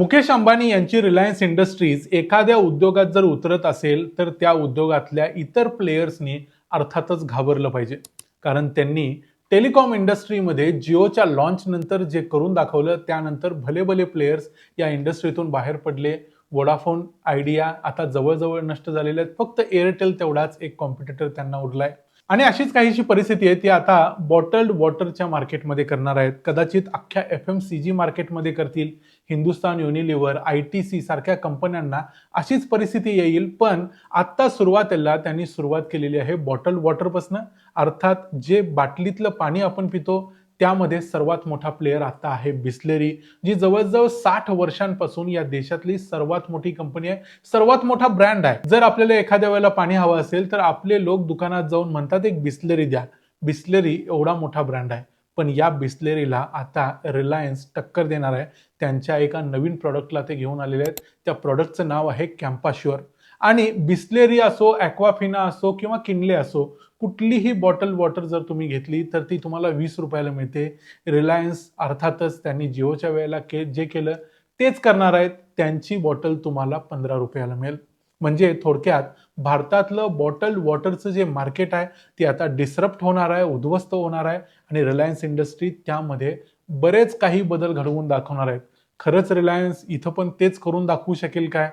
मुकेश अंबानी यांची Reliance industries एखाद्या उद्योगात जर उतरत असेल तर त्या उद्योगातल्या इतर प्लेयर्सनी अर्थातच घाबरलं पाहिजे. कारण त्यांनी टेलिकॉम इंडस्ट्रीमध्ये जिओच्या लॉन्च नंतर जे करून दाखवलं त्यानंतर भले भले प्लेयर्स या इंडस्ट्रीतून बाहेर पडले. वोडाफोन आयडिया आता जवळजवळ नष्ट झालेले आहेत. फक्त एअरटेल तेवढाच एक कॉम्पिटिटर त्यांना उरलाय. आणि अशीच काहीशी परिस्थिती आहे ती आता बॉटल्ड वॉटरच्या मार्केटमध्ये करणार आहेत. कदाचित अख्ख्या एफ एम सी जी मार्केटमध्ये करतील. Hindustan Unilever I T C सारख्या कंपन्यांना अशीच परिस्थिती येईल. पण आत्ता सुरुवातीला त्यांनी सुरुवात केलेली आहे बॉटल वॉटरपासनं. अर्थात जे बाटलीतलं पाणी आपण पितो त्यामध्ये सर्वात मोठा प्लेअर आता आहे बिस्लेरी जी जवळजवळ साठ वर्षांपासून या देशातली सर्वात मोठी कंपनी आहे सर्वात मोठा ब्रँड आहे. जर आपल्याला एखाद्या वेळेला पाणी हवं असेल तर आपले लोक दुकानात जाऊन म्हणतात एक बिस्लेरी द्या. बिस्लेरी एवढा मोठा ब्रँड आहे. पण या बिस्लेरीला आता रिलायन्स टक्कर देणार आहे. त्यांच्या एका नवीन प्रॉडक्टला ते घेऊन आलेले आहेत. त्या प्रॉडक्टचं नाव आहे कॅम्पाश्युअर आणि बिस्लेरी असो ॲक्वाफिना असो किंवा किनले असो कुठलीही बॉटल वॉटर जर तुम्ही घेतली तर ती तुम्हाला वीस रुपयाला मिळते. रिलायन्स अर्थातच त्यांनी जिओच्या वेळेला के जे केलं तेच करणार आहेत. त्यांची बॉटल तुम्हाला पंधरा रुपयाला मिळेल. म्हणजे थोडक्यात भारतातलं बॉटल वॉटरचं जे मार्केट आहे ते आता डिसरप्ट होणार आहे उद्ध्वस्त होणार आहे आणि रिलायन्स इंडस्ट्री त्यामध्ये बरेच काही बदल घडवून दाखवणार आहेत. खरंच रिलायन्स इथं पण तेच करून दाखवू शकेल काय?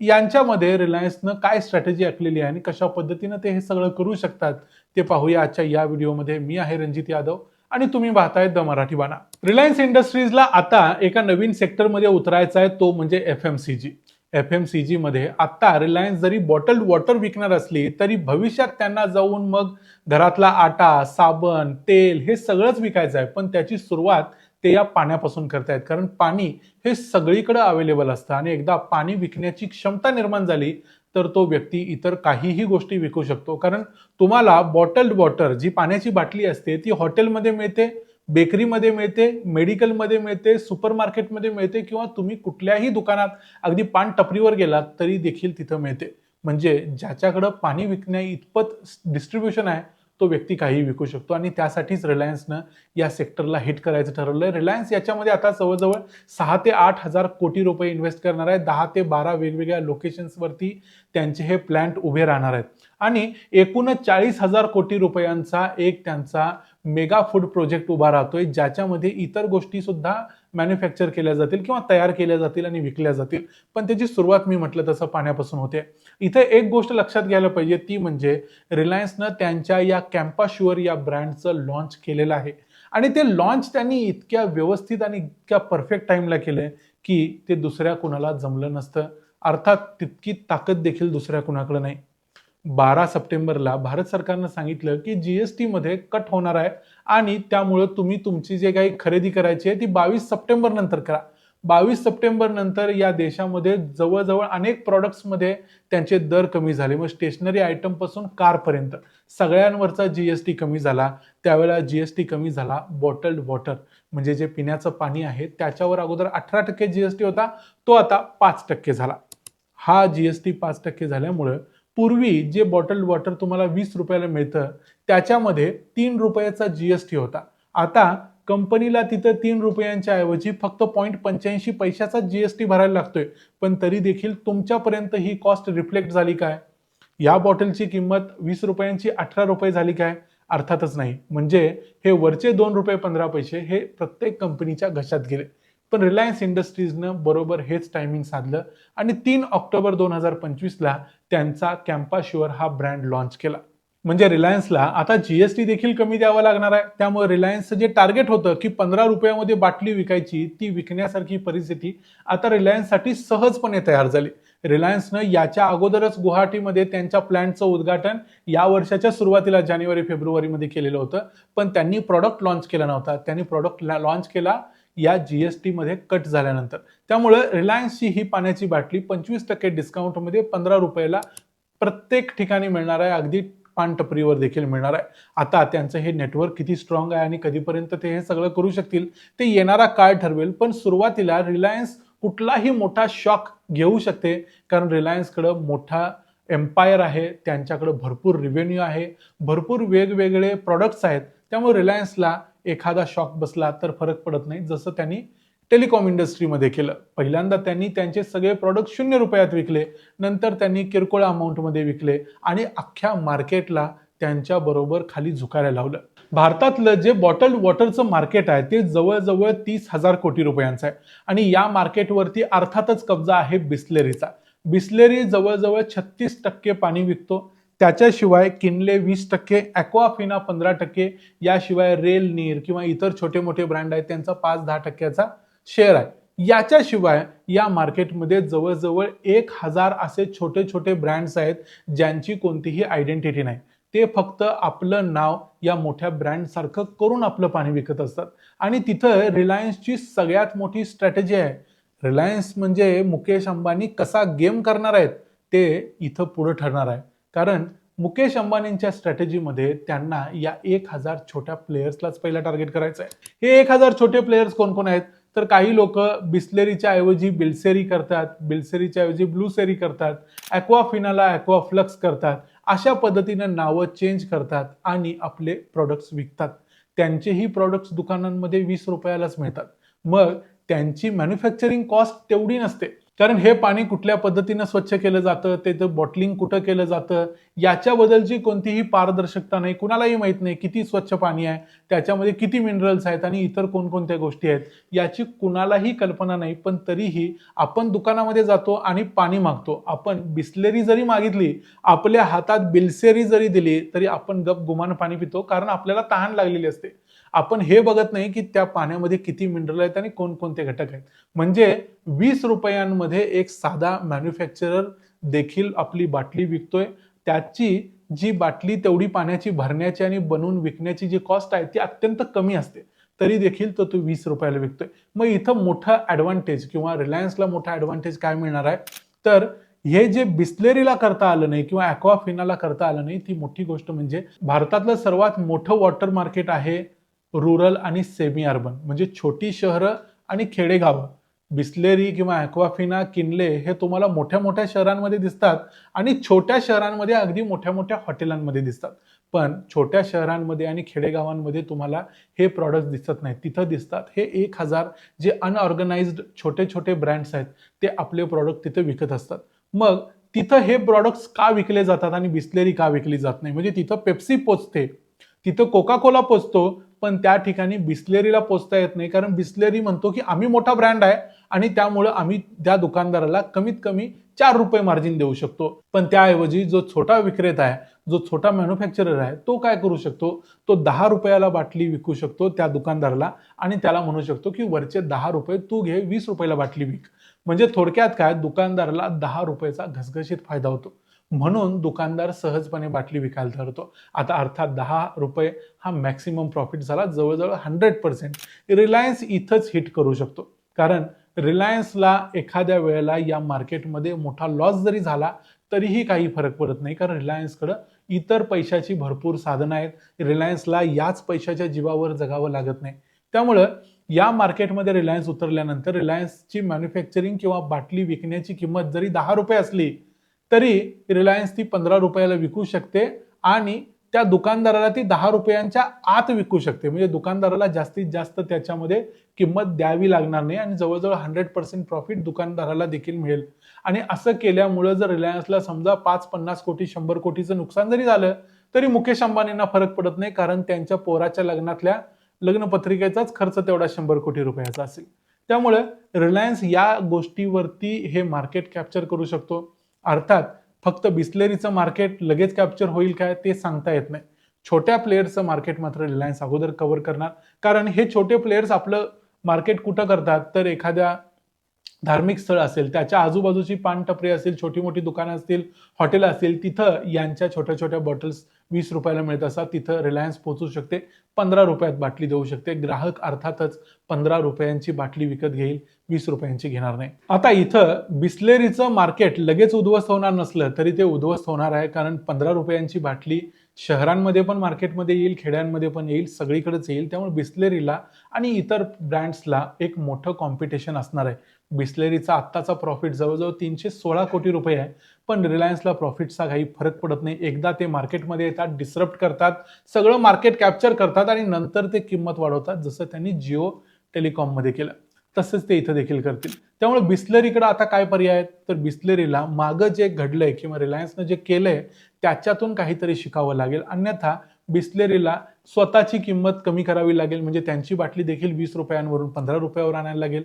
यांच्यामध्ये रिलायन्सनं काय स्ट्रॅटेजी आखलेली आहे आणि कशा पद्धतीनं ते हे सगळं करू शकतात ते पाहूया आजच्या या व्हिडिओमध्ये. मी आहे रणजित यादव आणि तुम्ही पाहताय द मराठी बाणा. रिलायन्स इंडस्ट्रीजला आता एका नवीन सेक्टरमध्ये उतरायचा आहे तो म्हणजे F M C G F M C जीमध्ये आत्ता रिलायन्स जरी बॉटल्ड वॉटर विकणार असली तरी भविष्यात त्यांना जाऊन मग घरातला आटा साबण तेल हे सगळंच विकायचं आहे. पण त्याची सुरुवात ते या पाण्यापासून करतायत. कारण पाणी हे सगळीकडे अवेलेबल असतं आणि एकदा पाणी विकण्याची क्षमता निर्माण झाली तर तो व्यक्ती इतर काहीही गोष्टी विकू शकतो. कारण तुम्हाला बॉटल्ड वॉटर जी पाण्याची बाटली असते ती हॉटेलमध्ये मिळते बेकरीमध्ये मिळते मेडिकलमध्ये मिळते सुपर मार्केटमध्ये मिळते किंवा तुम्ही कुठल्याही दुकानात अगदी पान टपरीवर गेलात तरी देखील तिथं मिळते. म्हणजे ज्याच्याकडं पाणी विकण्या इतपत डिस्ट्रीब्युशन आहे तो व्यक्ती काही विकू शकतो आणि त्यासाठीच रिलायन्सनं या सेक्टरला हिट करायचं ठरवलं आहे रिलायन्स याच्यामध्ये आता जवळजवळ सहा ते आठ हजार कोटी रुपये इन्व्हेस्ट करणार आहे. दहा ते बारा वेगवेगळ्या लोकेशन्सवरती त्यांचे हे प्लॅन्ट उभे राहणार आहेत. आणि एकूणच चाळीस हजार कोटी रुपयांचा एक त्यांचा मेगा फूड प्रोजेक्ट उभा राहतोय ज्याच्यामध्ये इतर गोष्टी सुद्धा मॅन्युफॅक्चर केल्या जातील किंवा तयार केल्या जातील आणि विकल्या जातील. पण त्याची सुरुवात मी म्हटलं तसं पाण्यापासून होते. इथे एक गोष्ट लक्षात घ्यायला पाहिजे ती म्हणजे रिलायन्सनं त्यांच्या या कॅम्पाश्युअर या ब्रँडचं लॉन्च केलेलं आहे. आणि ते लॉन्च त्यांनी इतक्या व्यवस्थित आणि इतक्या परफेक्ट टाईमला केलंय की ते दुसऱ्या कुणाला जमलं नसतं. अर्थात तितकी ताकद देखील दुसऱ्या कुणाकडे नाही. बारा सप्टेंबरला भारत सरकारनं सांगितलं की जी एस टीमध्ये कट होणार आहे आणि त्यामुळं तुम्ही तुमची जे काही खरेदी करायची आहे ती बावीस सप्टेंबर नंतर करा. बावीस सप्टेंबर नंतर या देशामध्ये जवळजवळ अनेक प्रॉडक्ट्समध्ये त्यांचे दर कमी झाले. मग स्टेशनरी आयटमपासून कारपर्यंत सगळ्यांवरचा जीएसटी कमी झाला. त्यावेळेला जीएसटी कमी झाला बॉटल्ड वॉटर म्हणजे जे पिण्याचं पाणी आहे त्याच्यावर अगोदर अठरा टक्के जीएसटी होता. तो आता पाच टक्के झाला. हा जीएसटी पाच टक्के झाल्यामुळं पूर्वी जे बॉटल्ड वॉटर तुम्हाला वीस रुपयाला मिळतं त्याच्यामध्ये तीन रुपयाचा जीएसटी होता. आता कंपनीला तिथं तीन रुपयांच्या ऐवजी फक्त पॉईंट पंच्याऐंशी पैशाचा जीएसटी भरायला लागतोय. पण तरी देखील तुमच्यापर्यंत ही कॉस्ट रिफ्लेक्ट झाली काय? या बॉटलची किंमत वीस रुपयांची अठरा रुपये झाली काय? अर्थातच नाही. म्हणजे हे वरचे दोन रुपये पंधरा पैसे हे प्रत्येक कंपनीच्या घशात गेले. पण रिलायन्स इंडस्ट्रीजनं बरोबर हेच टायमिंग साधलं आणि तीन ऑक्टोबर दोन हजार पंचवीसला त्यांचा कॅम्पाश्युअर हा ब्रँड लॉन्च केला. म्हणजे रिलायन्सला आता जीएसटी देखील कमी द्यावा लागणार आहे. त्यामुळे रिलायन्सचं जे टार्गेट होतं की पंधरा रुपयामध्ये बाटली विकायची ती विकण्यासारखी परिस्थिती आता रिलायन्ससाठी सहजपणे तयार झाली. रिलायन्सनं याच्या अगोदरच गुवाहाटीमध्ये त्यांच्या प्लॅनचं उद्घाटन या वर्षाच्या सुरुवातीला जानेवारी फेब्रुवारीमध्ये केलेलं होतं. पण त्यांनी प्रॉडक्ट लॉन्च केला नव्हता. त्यांनी प्रॉडक्ट लॉन्च केला या जी एस टीमध्ये कट झाल्यानंतर. त्यामुळे रिलायन्सची ही पाण्याची बाटली पंचवीस टक्के डिस्काउंटमध्ये पंधरा रुपयाला प्रत्येक ठिकाणी मिळणार आहे. अगदी पानटपरीवर देखील मिळणार आहे. आता त्यांचं हे नेटवर्क किती स्ट्रॉंग आहे आणि कधीपर्यंत ते हे सगळं करू शकतील ते येणारा काळ ठरवेल. पण सुरुवातीला रिलायन्स कुठलाही मोठा शॉक घेऊ शकते. कारण रिलायन्सकडं मोठा एम्पायर आहे. त्यांच्याकडं भरपूर रिव्हेन्यू आहे. भरपूर वेगवेगळे प्रॉडक्ट्स आहेत. त्यामुळे रिलायन्सला एखादा शॉक बसला तर फरक पडत नाही जसं त्यांनी टेलिकॉम इंडस्ट्रीमध्ये केलं. पहिल्यांदा त्यांनी त्यांचे सगळे प्रॉडक्ट शून्य रुपयात विकले नंतर त्यांनी किरकोळ अमाऊंटमध्ये विकले आणि अख्ख्या मार्केटला त्यांच्या बरोबर खाली झुकायला लावलं. भारतातलं जे बॉटल वॉटरचं मार्केट आहे ते जवळजवळ तीस हजार कोटी रुपयांचं आहे. आणि या मार्केटवरती अर्थातच कब्जा आहे बिस्लेरीचा. बिस्लेरी जवळजवळ छत्तीस टक्के पाणी विकतो. त्याच्याशिवाय किनले वीस टक्के ॲक्वाफिना पंधरा टक्के याशिवाय रेल नीर किंवा इतर छोटे मोठे ब्रँड आहेत त्यांचा पाच दहा टक्क्याचा शेअर आहे. याच्याशिवाय या मार्केटमध्ये जवळजवळ एक हजार असे छोटे छोटे ब्रँड्स आहेत ज्यांची कोणतीही आयडेंटिटी नाही. ते फक्त आपलं नाव या मोठ्या ब्रँडसारखं करून आपलं पाणी विकत असतात. आणि तिथं रिलायन्सची सगळ्यात मोठी स्ट्रॅटेजी आहे. रिलायन्स म्हणजे मुकेश अंबानी कसा गेम करणार आहेत ते इथं पुढं ठरणार आहे. कारण मुकेश अंबानींच्या स्ट्रॅटेजीमध्ये त्यांना या एक हजार छोट्या प्लेयर्सलाच पहिला टार्गेट करायचं आहे हे एक हजार छोटे प्लेयर्स कोण कोण आहेत? तर काही लोक बिस्लेरीच्या ऐवजी बिल्सेरी करतात बिल्सेरीच्या ऐवजी ब्लूसेरी करतात ॲक्वाफिनाला ॲक्वाफ्लक्स करतात अशा पद्धतीनं नावं चेंज करतात आणि आपले प्रॉडक्ट्स विकतात. त्यांचेही प्रॉडक्ट्स दुकानांमध्ये वीस रुपयालाच मिळतात. मग त्यांची मॅन्युफॅक्चरिंग कॉस्ट तेवढी नसते. कारण हे पाणी कुठल्या पद्धतीनं स्वच्छ केलं जातं त्याचं बॉटलिंग कुठं केलं जातं याच्याबद्दलची कोणतीही पारदर्शकता नाही कुणालाही माहीत नाही किती स्वच्छ पाणी आहे त्याच्यामध्ये किती मिनरल्स आहेत आणि इतर कोणकोणत्या गोष्टी आहेत याची कुणालाही कल्पना नाही. पण तरीही आपण दुकानामध्ये जातो आणि पाणी मागतो. आपण बिस्लेरी जरी मागितली आपल्या हातात बिल्सेरी जरी दिली तरी आपण गप गुमान पाणी पितो कारण आपल्याला तहान लागलेली असते. आपण हे बघत नाही की त्या पाण्यामध्ये किती मिनरल आहेत आणि कोणकोणते घटक आहेत. म्हणजे वीस रुपयांमध्ये एक साधा मॅन्युफॅक्चरर देखील आपली बाटली विकतोय. त्याची जी बाटली तेवढी पाण्याची भरण्याची आणि बनवून विकण्याची जी कॉस्ट आहे ती अत्यंत कमी असते. तरी देखील तो तो वीस रुपयाला विकतोय. मग इथं मोठा ॲडव्हान्टेज किंवा रिलायन्सला मोठा ॲडव्हान्टेज काय मिळणार आहे? तर हे जे बिस्लेरीला करता आलं नाही किंवा ॲक्वाफिनाला करता आलं नाही ती मोठी गोष्ट म्हणजे भारतातलं सर्वात मोठं वॉटर मार्केट आहे रुरल आणि सेमी अर्बन म्हणजे छोटी शहरं आणि खेडेगावं. बिस्लेरी किंवा ॲक्वाफिना किनले हे तुम्हाला मोठ्या मोठ्या शहरांमध्ये दिसतात आणि छोट्या शहरांमध्ये अगदी मोठ्या मोठ्या हॉटेलांमध्ये दिसतात. पण छोट्या शहरांमध्ये आणि खेडेगावांमध्ये तुम्हाला हे प्रॉडक्ट दिसत नाहीत. तिथं दिसतात. हे एक हजार जे अनऑर्गनाइज्ड छोटे छोटे ब्रँड्स आहेत ते आपले प्रॉडक्ट तिथं विकत असतात. मग तिथं हे प्रॉडक्ट्स का विकले जातात आणि बिस्लेरी का विकली जात नाही? म्हणजे तिथं पेप्सी पोचते तिथं कोका कोला पोचतो पण त्या ठिकाणी बिस्लेरीला पोचता येत नाही. कारण बिस्लेरी म्हणतो की आम्ही मोठा ब्रँड आहे आणि त्यामुळं आम्ही त्या दुकानदाराला कमीत कमी चार रुपये मार्जिन देऊ शकतो. पण त्याऐवजी जो छोटा विक्रेता आहे जो छोटा मॅन्युफॅक्चरर आहे तो काय करू शकतो? तो दहा रुपयाला बाटली विकू शकतो त्या दुकानदाराला आणि त्याला म्हणू शकतो की वरचे दहा रुपये तू घे वीस रुपयाला बाटली विक. म्हणजे थोडक्यात काय? दुकानदाराला दहा रुपयाचा घसघशीत फायदा होतो. म्हणून दुकानदार सहजपणे बाटली विकायला ठरतो आता अर्थात दहा रुपये हा मॅक्सिमम प्रॉफिट झाला. जवळजवळ हंड्रेड पर्सेंट रिलायन्स इथंच हिट करू शकतो. कारण रिलायन्सला एखाद्या वेळेला या मार्केटमध्ये मोठा लॉस जरी झाला तरीही काही फरक पडत नाही. कारण रिलायन्सकडं इतर पैशाची भरपूर साधनं आहेत. रिलायन्सला याच पैशाच्या जीवावर जगावं लागत नाही. त्यामुळं या मार्केटमध्ये रिलायन्स उतरल्यानंतर रिलायन्सची मॅन्युफॅक्चरिंग किंवा बाटली विकण्याची किंमत जरी दहा रुपये असली तरी रिलायन्स ती पंधरा रुपयाला विकू शकते आणि त्या दुकानदाराला ती दहा रुपयांच्या आत विकू शकते. म्हणजे दुकानदाराला जास्तीत जास्त त्याच्यामध्ये किंमत द्यावी लागणार नाही आणि जवळजवळ हंड्रेड पर्सेंट प्रॉफिट दुकानदाराला देखील मिळेल. आणि असं केल्यामुळं जर रिलायन्सला समजा पाच पन्नास कोटी शंभर कोटीचं नुकसान जरी झालं तरी मुकेश अंबानींना फरक पडत नाही कारण त्यांच्या पोराच्या लग्नातल्या लग्नपत्रिकेचाच खर्च तेवढा शंभर कोटी रुपयाचा असेल. त्यामुळे रिलायन्स या गोष्टीवरती हे मार्केट कॅप्चर करू शकतो. अर्थात फक्त बिस्लेरीचं मार्केट लगेच कॅप्चर होईल काय ते सांगता येत नाही. छोट्या प्लेयर्सचं मार्केट मात्र रिलायन्स अगोदर कव्हर करणार. कारण हे छोटे प्लेयर्स आपलं मार्केट कुठं करतात? तर एखाद्या धार्मिक स्थळ असेल त्याच्या आजूबाजूची पानटपरी असेल छोटी मोठी दुकानं असतील हॉटेल असतील तिथं यांच्या छोट्या छोट्या बॉटल्स वीस रुपयाला मिळत असतात. तिथं रिलायन्स पोहोचू शकते. पंधरा रुपयात बाटली देऊ शकते. ग्राहक अर्थातच पंधरा रुपयांची बाटली विकत घेईल वीस रुपयांची घेणार नाही. आता इथं बिस्लेरीचं मार्केट लगेच उद्ध्वस्त होणार नसलं तरी ते उद्ध्वस्त होणार आहे. कारण पंधरा रुपयांची बाटली शहरांमध्ये पण मार्केटमध्ये येईल खेड्यांमध्ये पण येईल सगळीकडेच येईल. त्यामुळे बिस्लेरीला आणि इतर ब्रँड्सला एक मोठं कॉम्पिटिशन असणार आहे. बिस्लेरीचा आत्ताचा प्रॉफिट जवळजवळ तीनशे सोळा कोटी रुपये आहे. पण रिलायन्सला प्रॉफिटचा काही फरक पडत नाही. एकदा ते मार्केटमध्ये येतात डिसरप्ट करतात सगळं मार्केट कॅप्चर करतात आणि नंतर ते किंमत वाढवतात जसं त्यांनी जिओ टेलिकॉममध्ये केलं. तसंच ते इथं देखील करतील. त्यामुळे बिस्लरीकडे आता काय पर्याय आहेत? तर बिस्लरीला मागं जे घडलंय किंवा रिलायन्सनं जे केलंय त्याच्यातून काहीतरी शिकावं लागेल. अन्यथा बिस्लेरीला स्वतःची किंमत कमी करावी लागेल. म्हणजे त्यांची बाटली देखील वीस रुपयांवरून पंधरा रुपयावर आणायला लागेल.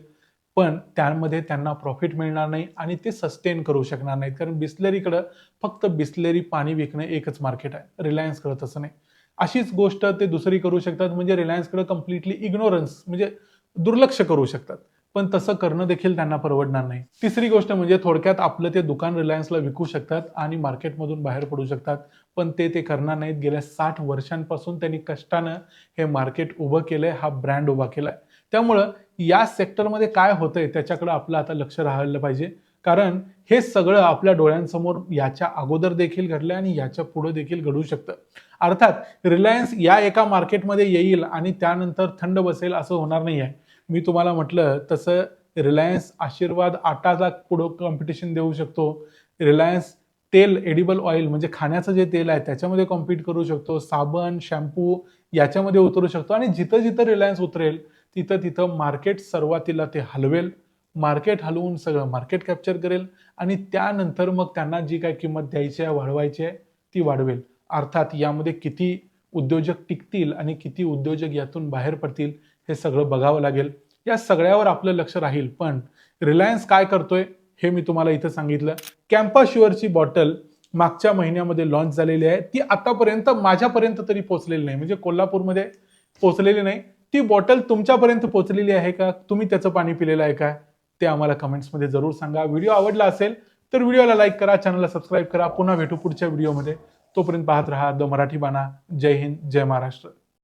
पण त्यामध्ये त्यांना प्रॉफिट मिळणार नाही आणि ते सस्टेन करू शकणार नाहीत. कारण बिस्लेरीकडं फक्त बिस्लेरी पाणी विकणं एकच मार्केट आहे. रिलायन्सकडं तसं नाही. अशीच गोष्ट ते दुसरी करू शकतात. म्हणजे रिलायन्सकडे कम्प्लिटली इग्नोरन्स म्हणजे दुर्लक्ष करू शकतात. पण तसं करणं देखील त्यांना परवडणार नाही. तिसरी गोष्ट म्हणजे थोडक्यात आपलं ते दुकान रिलायन्सला विकू शकतात आणि मार्केटमधून बाहेर पडू शकतात. पण ते ते करणार नाहीत. गेल्या साठ वर्षांपासून त्यांनी कष्टानं हे मार्केट उभं केलंय हा ब्रँड उभा केलाय. त्यामुळं या सेक्टरमध्ये काय होतंय त्याच्याकडे आपलं आता लक्ष राहायला पाहिजे. कारण हे सगळं आपल्या डोळ्यांसमोर याच्या अगोदर देखील घडलं आणि याच्यापुढे देखील घडू शकतं. अर्थात रिलायन्स या एका मार्केटमध्ये येईल आणि त्यानंतर थंड बसेल असं होणार नाही आहे मी तुम्हाला म्हटलं तसं रिलायन्स आशीर्वाद आटाचा पुढं कॉम्पिटिशन देऊ शकतो. रिलायन्स तेल एडिबल ऑइल म्हणजे खाण्याचं जे तेल आहे त्याच्यामध्ये कॉम्पीट करू शकतो. साबण शॅम्पू याच्यामध्ये उतरू शकतो. आणि जिथं जिथं रिलायन्स उतरेल तिथं तिथं मार्केट सुरुवातीला ते हलवेल. मार्केट हलवून सगळं मार्केट कॅप्चर करेल आणि त्यानंतर मग त्यांना जी काय किंमत द्यायची आहे वाढवायची आहे ती वाढवेल. अर्थात यामध्ये किती उद्योजक टिकतील आणि किती उद्योजक यातून बाहेर पडतील हे सगळं बघावं लागेल. या सगळ्यावर आपलं लक्ष राहील पण रिलायन्स काय करतोय हे मी तुम्हाला इथं सांगितलं. कॅम्पा शुअरची बॉटल मागच्या महिन्यामध्ये लॉन्च झालेली आहे. ती आतापर्यंत माझ्यापर्यंत तरी पोचलेली नाही. म्हणजे कोल्हापूरमध्ये पोचलेली नाही. ती बॉटल तुमच्यापर्यंत पोचलेली आहे का? तुम्ही त्याचं पाणी पिलेलं आहे का? ते आम्हाला कमेंट्समध्ये जरूर सांगा. व्हिडिओ आवडला असेल तर व्हिडिओला लाईक करा चॅनलला सबस्क्राईब करा. पुन्हा भेटू पुढच्या व्हिडिओमध्ये तोपर्यंत पाहत राहा. द मराठी बाणा. जय हिंद जय महाराष्ट्र.